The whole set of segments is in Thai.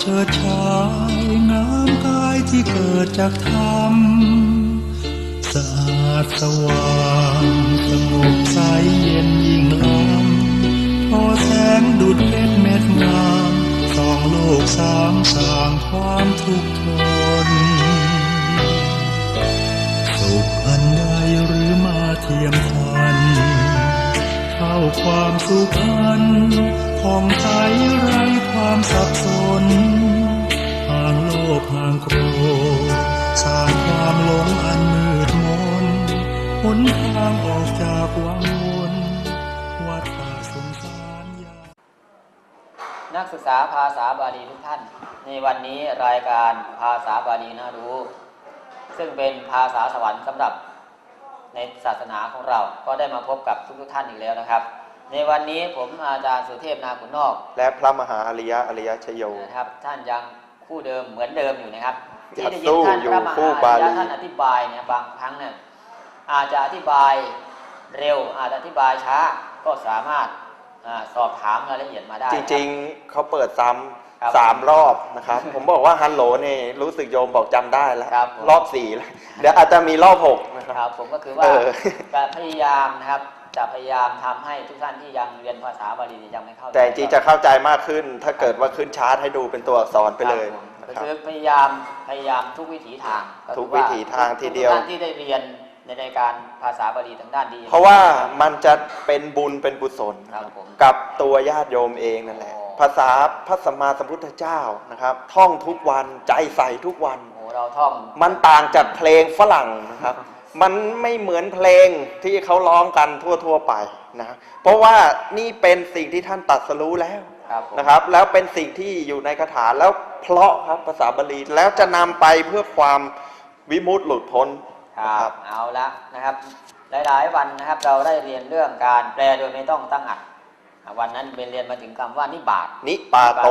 เชิดชายงามกายที่เกิดจากธรรมสะอาดสว่างสงบใสเย็นยิ่งล้ำพอแสงดุดเพชรเม็ดงามสองโลกสามสางความทุกข์ทนสุขอันใดหรือมาเทียมทัน เข้าความสุขอัน ผ่องใสไร้ความสับสนห่างโลภห่างโกรสร้างความหลงอันมืดมนหนทางออกจากวังวนวัดป่าสงสารยานักศึกษาภาษาบาลีทุกท่าน ในวันนี้รายการภาษาบาลีน่ารู้ ซึ่งเป็นภาษาสวรรค์สำหรับในศาสนาของเราก็ได้มาพบกับทุกๆท่านอีกแล้วนะครับ ในวันนี้ผมอาจารย์สุเทพนาขุนนอก และพระมหาอริยะอริยชโย นะครับ ท่านยังคู่เดิมเหมือนเดิมอยู่นะครับอย่าที่ได้ยิสู้นท่านอยู่พระมคู่หาบาอาลีจารย์ท่านอธิบายเนี่ยบางครั้งเนี่ยอาจจะอธิบายเร็วอาจจะอธิบายช้าก็สามารถอาสอบถามรายละเอียดมาได้จนะคบริงๆเขาเปิดซ้ครับำสามรอบนะครับ ผมบอกว่าฮัลโหลนี่รู้สึกโยมบอกจำได้แล้วครับผมรอบสี่แล้วเดี๋ยวอาจจะมีรอบหกนะครับครับผมก็คือว่าเออจะพยายามนะครับ จะพยายามทำให้ทุกท่านที่ยังเรียนภาษาบาลียังไม่เข้าใจแต่จริงๆจะเข้าใจมากขึ้น ถ้าเกิดว่าขึ้นชาร์ตให้ดูเป็นตัวอักษรไปเลยครับผมนะก็ครับคือพยายามพยายามทุกวิถีทางคือทุกวิถีทางทีเดียวทุกท่านที่ได้เรียนในในการภาษาบาลีทางด้านดี เพราะว่ามันจะเป็นบุญเป็นกุศลครับผมกับตัวญาติโยมเองนั่นแหละอ๋อภาษาพระสัมมาสัมพุทธเจ้านะครับ ท่องทุกวันใจใส่ทุกวันโอ้โหเราท่องมันต่างจากเพลงฝรั่งนะครับ มันไม่เหมือนเพลงที่เขาร้องกันทั่วๆไปนะ เพราะว่านี่เป็นสิ่งที่ท่านตรัดสรู้แล้วครับผมนะครับ แล้วเป็นสิ่งที่อยู่ในคาถาแล้วเพราะครับภาษาบาลีแล้วจะนำไปเพื่อความวิมุตติหลุดพ้นคนะ รับเอาละนะครับ หลายๆวันนะครับเราได้เรียนเรื่องการแปลโดยไม่ต้องตั้งอัดอะ วันนั้นเป็นเรียนมาถึงคำว่านิบาตนิปาโต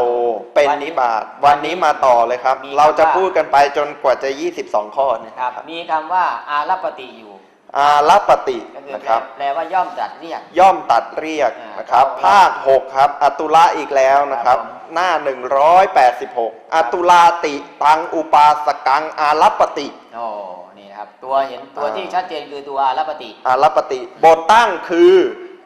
เป็นนิบาตวันนี้มาต่อเลยครับมีเราจะคำว่าพูดกันไปจนกว่าจะ 22 ข้อเนี่ยครับ มีคำว่าอารัปปติอยู่ อารัปปติก็คือนะแปคลรับแปลว่าย่อมจัดเรียก ย่อมตัดเรียกอ่านนะครับครับ ภาค 6 ครับอตุละอีกแล้วนะครับครับผมหน้า 186อตุลาติตังอุปาสกังอารัปปติโอ้นี่นะครับตัวเห็นตัวอ่าที่ชัดเจนคือตัวอารัปปติอารัปปติบทตั้งคือ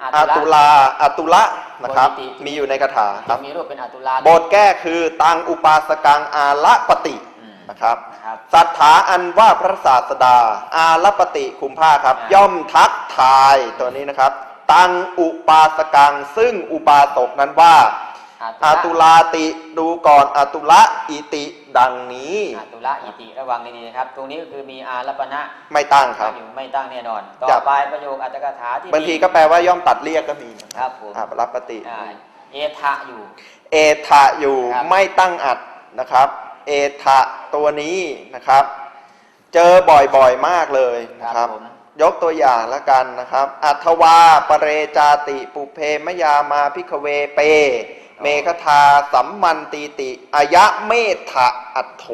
อาอาตุตุละลาอตุละนะครับบทนิติมีอยู่ในคาถาคจะรับมีรูปเป็นอัตุลาบทแก้คือตังอุปาสกังอารัปปติอืมนะครับครับสัทธาอันว่าพระศาสดา อารัปปติคุมผ้าครับอ่าย่อมทักทายตัวนี้นะครับ ตังอุปาสกังซึ่งอุปาสกนั้นว่า อาตุลาติดูก่อนอาตุละอิติดังนี้อาตุละอิติระวังดีๆนะครับ ตรงนี้ก็คือมีอารัปณะไม่ตั้งครับอยู่ไม่ตั้งแน่นอน ต่อจับไปประโยคอัตถกถาที่บางทีก็แปลว่าย่อมตัดเรียกก็มีครับผมอารัปปติอ่าเอทะอยู่ เอทะอยู่ครับไม่ตั้งอัดนะครับ เอทะตัวนี้นะครับ เจอบ่อยๆมากเลยนะครับผมยกตัวอย่างละกันนะครับ อัทวาปเรจาติ ปุเพมยามาพิกเวเป เมคทาสัมมันตีติอายะเมธะอัตโถ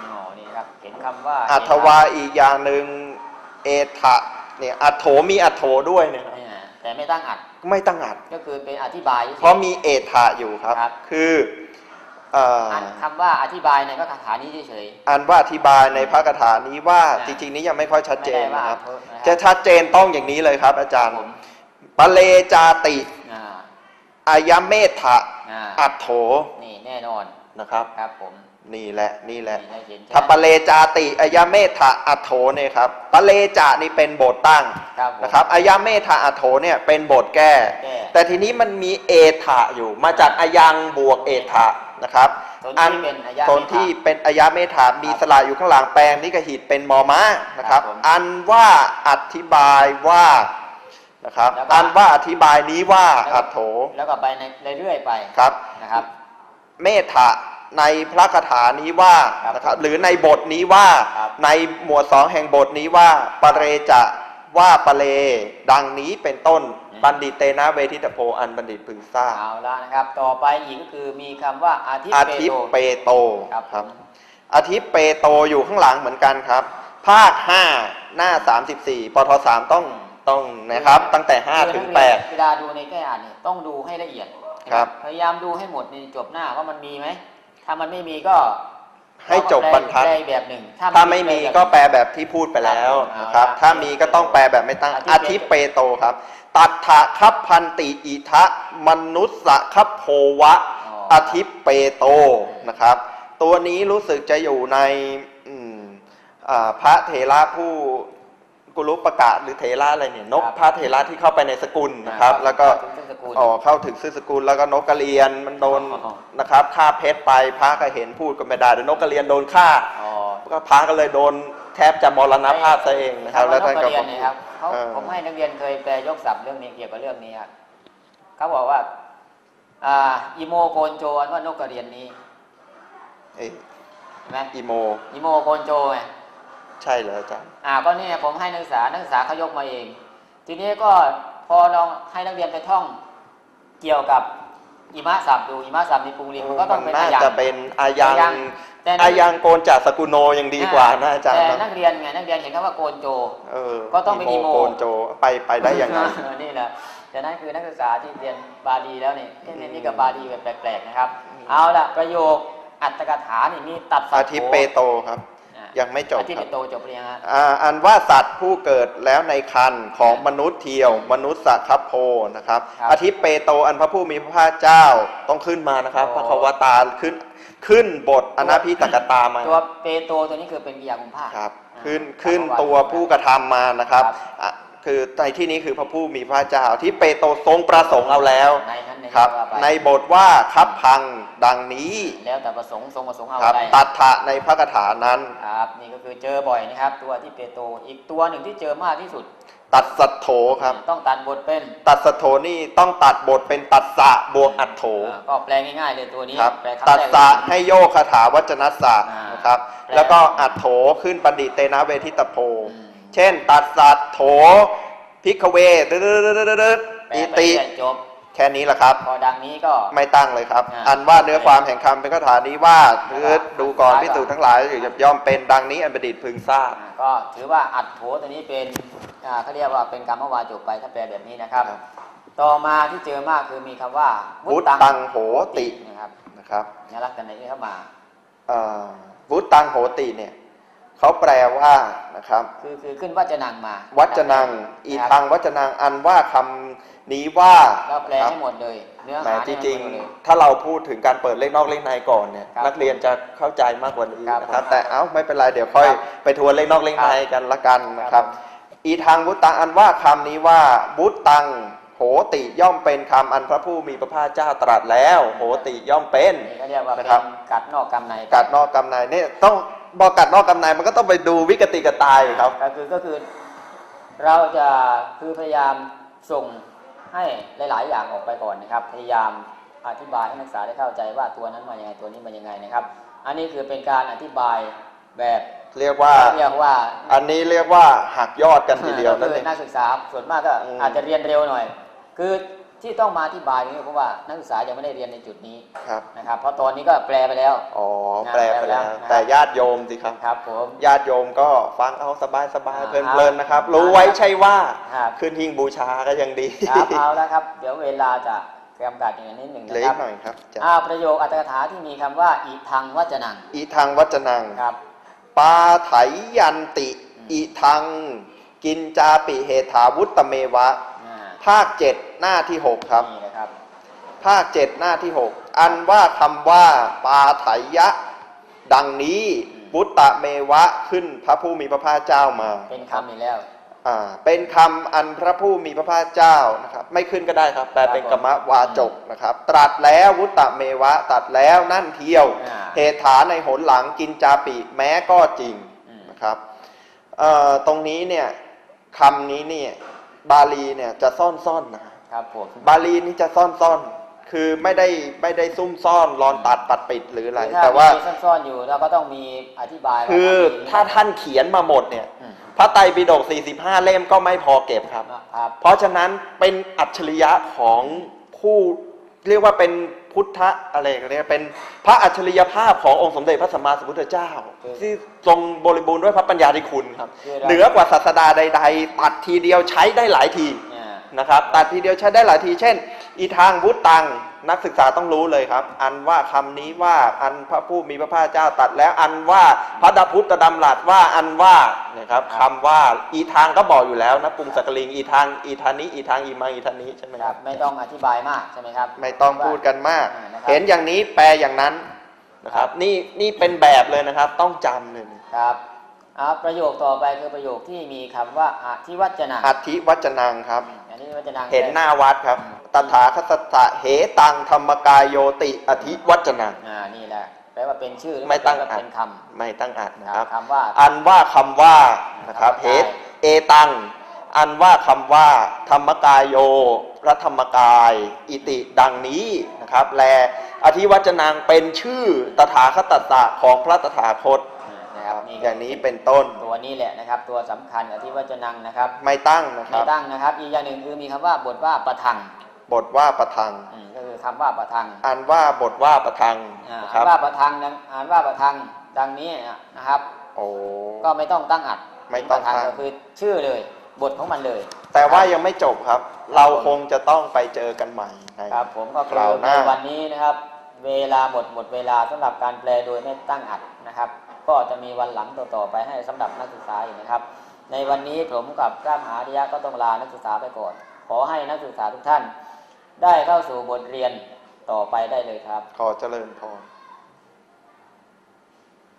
อ๋อนี่ครับเห็นคำว่าอัทวาอีกอย่างหนึ่งเอทะเนี่ยอัตโถมีอัตโถด้วยเนี่ยครับเนี่ยแต่ไม่ตั้งอัดไม่ตั้งอัด ก็คือเป็นอธิบายฉยๆเพราะมีเอทะอยู่ครับ ครับ คือเอ่อออ่านคำว่าอธิบายในพระคาถานี้เฉยอันว่าอธิบายในพระคาถานี้ว่าอ่า จริงๆนี้ยังไม่ค่อยชัดๆเจไม่นได้ว่านะครับ โทษนะครับจะชัดเจนต้องอย่างนี้เลยครับ อาจารย์ผมปะเลจาติ อ่าอายเมธะอ่าอัตโถนี่แน่นอนนะครับ ครับผมนี่แหละนี่แหละ นี่ให้เห็นถ้าปะเลจาติอายเมธะอัตโถเนี่ยครับปะเลจานี่เป็นบทตั้งครับผม นะครับอายเมธะอัตโถเนี่ยเป็นบทแก้ แก้แต่ทีนี้มันมีเอทะอยู่มาจากอายังบวกเอทะนะครับส่วนที่เป็นอายะส่วนที่เป็นอายะเมธามีสระอยู่ข้างหลังแปลงนิกหิตเป็นมอม้านะครับ ครับผม อันว่าอธิบายว่า นะครับแล้วก็ อันว่าอธิบายนี้ว่าอัตโถแล้วก็ไปในเรื่อยๆไปครับนะครับ เมธะในพระคาถานี้ว่าครับนะครับหรือในบทนี้ว่าครับ ในหมวดสองแห่งบทนี้ว่าปะเรจะว่าปะเล ดังนี้เป็นต้นอืมบัณฑิตเตนะเวทิตโพอันบัณฑิตพึงทราบ เอาละนะครับ ต่อไปอีกก็คือมีคำว่าอาทิอาเปทิโตเปโตครับครับอาทิตย์เปโตอยู่ข้างหลังเหมือนกันครับ ภาค 5 หน้า 34ปท3ต้อง ต้องนะครับตั้งแต่ 5 ถึงเวลาดูในแก้อ่านเนี่ยต้องดูให้ละเอียดครับ พยายามดูให้หมดในจบหน้าว่ามันมีไหม ถ้ามันไม่มีก็ให้จบบรรทัดแปลอีกแบบหนึ่งถ้าไม่มีก็แปลแบบที่พูดไปแล้วนะครับเอาละถ้ามีก็ต้องแปลแบบไม่ตั้งออาธิทิเปเปโตครับ ตัทธะคัพพันติอิทะมนุสสะคัพโพวะอ๋ออาทิเปโตนะครับ ตัวนี้รู้สึกจะอยู่ในอืมอ่าพระเถระผู้ กุลุปกะหรือเถระอะไรเนี่ยนกครับพระเถระที่เข้าไปในสกุลนะครับ แล้วก็ถึงเส้นสกุล อ๋อเข้าถึงชื่อสกุลแล้วก็นกกระเรียนมันโดนอ๋อ นะครับฆ่าเพชรไปพระก็เห็นพูดก็ไม่ได้เดี๋ยวนกกระเรียนโดนฆ่าอ๋อก็พระก็เลยโดนแทบจะมรณภาพซะเองนะครับ แล้วท่านก็เรียนเนี่ยครับเขาเออ ผมให้นักเรียนเคยแปลยกศัพท์เรื่องนี้เกี่ยวกับเรื่องนี้ครับเขาบอกว่าอ่าอีโมโกนโจอันว่านกกระเรียนนี้เอ้ยเห็นไหมอีโมอีโมโกนโจไง ใช่เหรออาจารย์อ่าก็เนี่ยผมให้นักศึกษานักศึกษาเขายกมาเอง ทีนี้ก็พอลองให้นักเรียนไปท่องเกี่ยวกับอิมะศัพท์ดูอิมะศัพท์ในกรุงลิงมันก็ต้องเป็นน่าอายังจะเป็นอายังอายังแต่นักอายังโกนจากสกุโนยังดีกว่านะอาจารย์แต่นะนักเรียนไงนักเรียนเห็นคำว่าโกนโจเออก็ต้องเป็นอีโมโกนโจไปไปได้ยังไงนี่แหละฉะนั้นคือนักศึกษาที่เรียนบาลีแล้วเนี่ยเรียนนี่กับบาลีแบบแปลกๆนะครับอืมเอาละประโยคอัตถกถานี่มีตัดสัอาตทิเปโตครับอะ ยังไม่จบอาทิคเปรับโตจบหรือยังฮะอ่าอันว่าสัตว์ผู้เกิดแล้วในคันของมนุษย์เทียว มนุษย์สัคัพโพนะครับครับอาทิเปโตอันพระผู้มีพระภาคเจ้าต้องขึ้นมานะครับโอ้พระควตาขึ้นขึ้นบทอนาพิตกตามาตัวเปโตตัวนี้คือเป็นกิยาคุมภาคครับอ่าขึ้นขึ้นจักรวาลตัวผู้กระทำมานะครับ ครับอะคือในที่นี้คือพระผู้มีพระเจ้าที่เปโตทรงประสงค์เอาแล้วในนั้นในครับ ว่าไปในบทว่าคับพังดังนี้แล้วแต่ประสงค์ทรงประสงค์เอาครับอะไรตัดถะในพระคาถานั้น ครับนี่ก็คือเจอบ่อยนะครับ ตัวที่เปโตอีกตัวหนึ่งที่เจอมากที่สุด ตัดสัตโถครับ ต้องตัดบทเป็นตัดสัตโถนี่ต้องตัดบทเป็นตัดสะบวกอัตโถอ่าก็แปลง่ายๆเลยตัวนี้ครับแปลคำตัดแรกสะเลยให้โยกคาถาวัจนสะอ่านนะครับ แปล แล้วก็อัตโถขึ้นปดิเตนะเวทิตโพ อืม เช่น ตัดสัตโถพิกเวตึ๊ดๆๆๆแปลอิไปติ เรื่อยจบ แค่นี้แหละครับ พอดังนี้ก็ ไม่ตั้งเลยครับ อ่าอันว่าเนื้อความแห่งคำเป็นคาถานี้ว่าครับคือดูก่อนครับพิสูจน์ทั้งหลายอยู่ย่อมเป็นดังนี้อันประดิษฐ์พึงทราบ อ่าก็ถือว่าอัดโถตัวนี้เป็นอ่าเขาเรียกว่าเป็นกรรมวาจบไปถ้าแปลแบบนี้นะครับ ครับ ต่อมาที่เจอมากคือมีคำว่าวุตตังโหตินะครับนะครับนี่ลักษณะนี้เข้ามา เอ่อวุตตังโหติเนี่ย เขาแปลว่านะครับ คือคือขึ้นว่าจะนังมา วัจนัง อีทางวัจนังอันว่าคำนี้ว่าเราแปลครับให้หมดเลยเนื้อแหมหาจเนี่ยริงหมดเลยๆถ้าเราพูดถึงการเปิดเลขนอกเลขในก่อนเนี่ยครับนักเรียนจะเข้าใจมากกว่านี้ครับนะครับผมแต่เอ้าไม่เป็นไรเดี๋ยวค่อยครับไปทวนเลขนอกเลขในครับกันละกันนะครับครับอีทางวุตตังอันว่าคำนี้ว่าวุตตังโหติย่อมเป็นคำอันพระผู้มีพระภาคเจ้าตรัสแล้ว โหติย่อมเป็นนี่ก็เรียกว่าเป็นนะครับกัดนอกกรรมในกัดนอกกำในเนี่ยต้อง บอกกัดนอกกำในมันก็ต้องไปดูวิกติกตายครับก็คือก็คือเราจะคือพยายามส่งให้หลาย ๆ อย่างออกไปก่อนนะครับ พยายามอธิบายให้นักศึกษาได้เข้าใจว่าตัวนั้นมายังไงตัวนี้มายังไงนะครับ อันนี้คือเป็นการอธิบายแบบเรียกว่าเรียกว่า อันนี้เรียกว่าหักยอดกันทีเดียวก็นั่นคืเอองนักศึกษาส่วนมากก็อืมอาจจะเรียนเร็วหน่อย คือ ที่ต้องมาอธิบายนี่เพราะว่านักศึกษายังไม่ได้เรียนในจุดนี้ครับนะครับ เพราะตอนนี้ก็แปลไปแล้ว อ๋อนะแปลไปแล้วแปลไปแล้ว แต่ญาติโยมสิครับครับผมญาติโยมก็ฟังเอาสบายสบายอ่าเพลินๆนะครับครับ รู้ไว้ใช่ว่าครับขึ้นหิ้งบูชาก็ยังดีครับเอาแล้วครับ เดี๋ยวเวลาจะจำกัดอย่างนิดหนึ่งเหลืนะอคอีรับกหน่อยครับอาจารย์อ่าประโยคอัตถกถาที่มีคำว่าอีทังวัจนังอีทางวัจนังครับปาไถยันติอืมอีทางกินจาปิเหถาวุตเมวะอ่าภาคเจ็ด หน้าที่หกครับ นี่นะครับ ภาคเจ็ดหน้าที่หกอันว่าคำว่าปาไถยะ ดังนี้วุตตะเมวะขึ้นพระผู้มีพระภาคเจ้ามาเป็นคำอีกแล้ว อ่าเป็นคำอันพระผู้มีพระภาคเจ้านะครับ ไม่ขึ้นก็ได้ครับแต่เป็นครักบรรมวาจกนะครับ ตรัสแล้ววุตตะเมวะตรัสแล้วนั่นเที่ยว อ่า เหตุฐานในหนหลังกินจาปิแม้ก็จริงอืม นะครับเอ่อตรงนี้เนี่ยคำนี้เนี่ยบาลีเนี่ยจะซ่อนๆนะ ครับผมบาลีนี่จะซ่อนๆคือไม่ได้ไม่ได้ซุ่มซ่อนรอนตัดปัดปิดหรืออะไรคือถ้าแต่ว่ามีซ่อนๆอยู่เราก็ต้องมีอธิบายว่คือมีถ้าท่านเขียนมาหมดเนี่ยอืมพระไตรปิฎก45 เล่มก็ไม่พอเก็บครับครับ เพราะฉะนั้นเป็นอัจฉริยะของผู้เรียกว่าเป็นพุทธะอะไรกันเนี่ยเป็นพระอัจฉริยภาพขององค์สมเด็จพระสัมมาสัมพุทธเจ้า ที่ทรงบริบูรณ์ด้วยพระปัญญาธิคุณครับคือเราเหนือกว่าศาสดาใด ๆ ตัดทีเดียวใช้ได้หลายทีเนี่ยนะครับตัดทีเดียวใช้ได้หลายทีเช่น อีทางวุตตังนักศึกษาต้องรู้เลยครับ อันว่าคำนี้ว่าอันพระผู้มีพระภาคเจ้าตรัดแล้วอันว่าพระดาพุทธดำรัสว่าอันว่าเนี่ยครับคำว่าอีทางก็บอกอยู่แล้วนะปรุงสักกลิงอีทางอีทานี้อีทางอีมังอีทานี้ใช่ไหมคครัรับบไม่ต้องอธิบายมากใช่ไหมครับไม่ต้องพูดกันมากอ่านะครับเห็นอย่างนี้แปลอย่างนั้นนะครับนี่นี่เป็นแบบเลยนะครับต้องจำเลยครับอ่าประโยคต่อไปคือประโยคที่มีคำว่าอธิวัจนะอธิวัจนังครับ อันนี้วัจนะเห็นหน้าวัดครับ ตถาคตตะเหตังธรรมกายโยติอธิวัจนังอ่านี่แหละแปลว่าเป็นชื่อหรือไม่ตั้งแปลว่าอัดเป็นคไม่ตั้งอัดำนะนะคครัรับบคำว่า อันว่าคำว่านะครับธรรมเหกายตเอตัง อันว่าคำว่า ธรรมกายโยพระธรรมกาย อิติดังนี้นะครับ แลอธิวัจนังเป็นชื่อตถาคตตะของพระตถาคต อ่านะครับนี่อย่างนี้เป็นต้น ตัวนี้แหละนะครับ ตัวสำคัญอธิวัจนังนะครับไม่ตั้งนะคไม่รับ ตั้งนะครับ อีกอย่างหนึ่งคือมีคำว่าบทว่าประทังบทว่าประทัง อืมก็คือคำว่าประทังอันว่าบทว่าประทังอ่านะคอ่ารันบ ว่าประทังดังอ่านว่าประทังดังนี้นะครับ โอ้ ก็ไม่ต้องตั้งอัดไม่ต้องประทังตั้งก็คือชื่อเลย บทของมันเลย แต่ว่ายังไม่จบครับ เราคงจะต้องไปเจอกันใหม่ในครับผมก็คืคราอวหในน้า วันนี้นะครับ เวลาหมดหมดเวลาสำหรับการแปลโดยไม่ตั้งอัดนะครับ ก็จะมีวันหลังต่อๆไปให้สำหรับนักศึกษาอีกนะครับ ในวันนี้ผมกับพระมหาริยะก็ต้องลานักศึกษาไปก่อน ขอให้นักศึกษาทุกท่าน ได้เข้าสู่บทเรียนต่อไปได้เลยครับ ขอเจริญพร